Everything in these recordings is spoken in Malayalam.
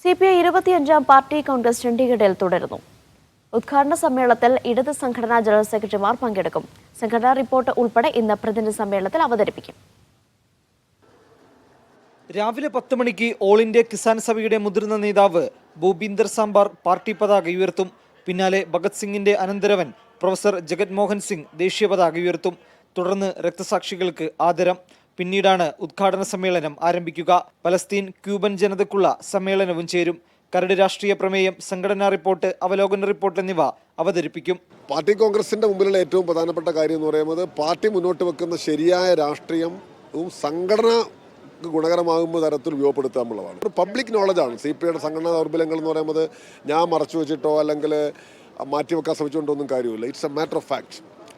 സി പി ഐ ഇരുപത്തിയഞ്ചാം പാർട്ടി കോൺഗ്രസ് ചണ്ഡീഗഡിൽ തുടരുന്നു. ഉദ്ഘാടന സമ്മേളനത്തിൽ ഇടത് സംഘടനാ ജനറൽ സെക്രട്ടറിമാർ പങ്കെടുക്കും. സംഘടനാ റിപ്പോർട്ട് ഉൾപ്പെടെ ഇന്ന് പ്രതിനിധി സമ്മേളനത്തിൽ അവതരിപ്പിക്കും. രാവിലെ പത്ത് മണിക്ക് ഓൾ ഇന്ത്യ കിസാൻ സഭയുടെ മുതിർന്ന നേതാവ് ഭൂപീന്ദർ സാമ്പാർ പാർട്ടി പതാക ഉയർത്തും. പിന്നാലെ ഭഗത് സിംഗിന്റെ അനന്തരവൻ പ്രൊഫസർ ജഗത് മോഹൻ സിംഗ് ദേശീയ പതാക ഉയർത്തും. തുടർന്ന് രക്തസാക്ഷികൾക്ക് ആദരം. പിന്നീടാണ് ഉദ്ഘാടന സമ്മേളനം ആരംഭിക്കുക. പലസ്തീൻ ക്യൂബൻ ജനതയ്ക്കുള്ള സമ്മേളനവും ചേരും. കരട് രാഷ്ട്രീയ പ്രമേയം സംഘടനാ റിപ്പോർട്ട് അവലോകന റിപ്പോർട്ട് എന്നിവ അവതരിപ്പിക്കും. പാർട്ടി കോൺഗ്രസിന്റെ മുമ്പിലുള്ള ഏറ്റവും പ്രധാനപ്പെട്ട കാര്യം എന്ന് പറയുന്നത് പാർട്ടി മുന്നോട്ട് വെക്കുന്ന ശരിയായ രാഷ്ട്രീയം സംഘടന ഗുണകരമാകുന്ന തരത്തിൽ ഉപയോഗപ്പെടുത്തുക എന്നുള്ളതാണ്. ഒരു പബ്ലിക് നോളജാണ് സി പി ഐയുടെ സംഘടനാ ദൗർബല്യങ്ങൾ എന്ന് പറയുന്നത് ഞാൻ മറച്ചു വെച്ചിട്ടോ അല്ലെങ്കിൽ മാറ്റിവെക്കാൻ ശ്രമിച്ചുകൊണ്ടോ ഒന്നും കാര്യമില്ല. It's a matter of fact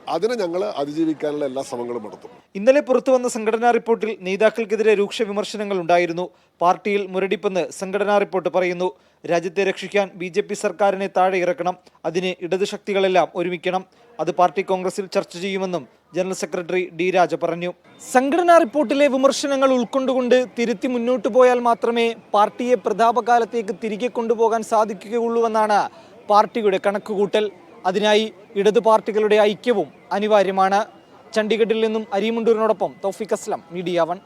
അതിനെ ഞങ്ങൾ അതിജീവിക്കാനുള്ള എല്ലാ ശ്രമങ്ങളും നടത്തും. ഇന്നലെ പുറത്തു വന്ന സംഘടനാ റിപ്പോർട്ടിൽ നേതാക്കൾക്കെതിരെ രൂക്ഷ വിമർശനങ്ങൾ ഉണ്ടായിരുന്നു. പാർട്ടിയിൽ മുരടിപ്പെന്ന് സംഘടനാ റിപ്പോർട്ട് പറയുന്നു. രാജ്യത്തെ രക്ഷിക്കാൻ ബി ജെ പി സർക്കാരിനെ താഴെ ഇറക്കണം. അതിന് ഇടത് ശക്തികളെല്ലാം ഒരുമിക്കണം. അത് പാർട്ടി കോൺഗ്രസിൽ ചർച്ച ചെയ്യുമെന്നും ജനറൽ സെക്രട്ടറി ഡി രാജ പറഞ്ഞു. സംഘടനാ റിപ്പോർട്ടിലെ വിമർശനങ്ങൾ ഉൾക്കൊണ്ടുകൊണ്ട് തിരുത്തി മുന്നോട്ടു പോയാൽ മാത്രമേ പാർട്ടിയെ പ്രതാപകാലത്തേക്ക് തിരികെ കൊണ്ടുപോകാൻ സാധിക്കുകയുള്ളൂവെന്നാണ് പാർട്ടിയുടെ കണക്കുകൂട്ടൽ. അതിനായി ഇടതു പാർട്ടികളുടെ ഐക്യവും അനിവാര്യമാണ്. ചണ്ഡീഗഡിൽ നിന്നും അരിമുണ്ടൂരിനോടൊപ്പം തോഫിക് അസ്ലം മീഡിയ വൺ.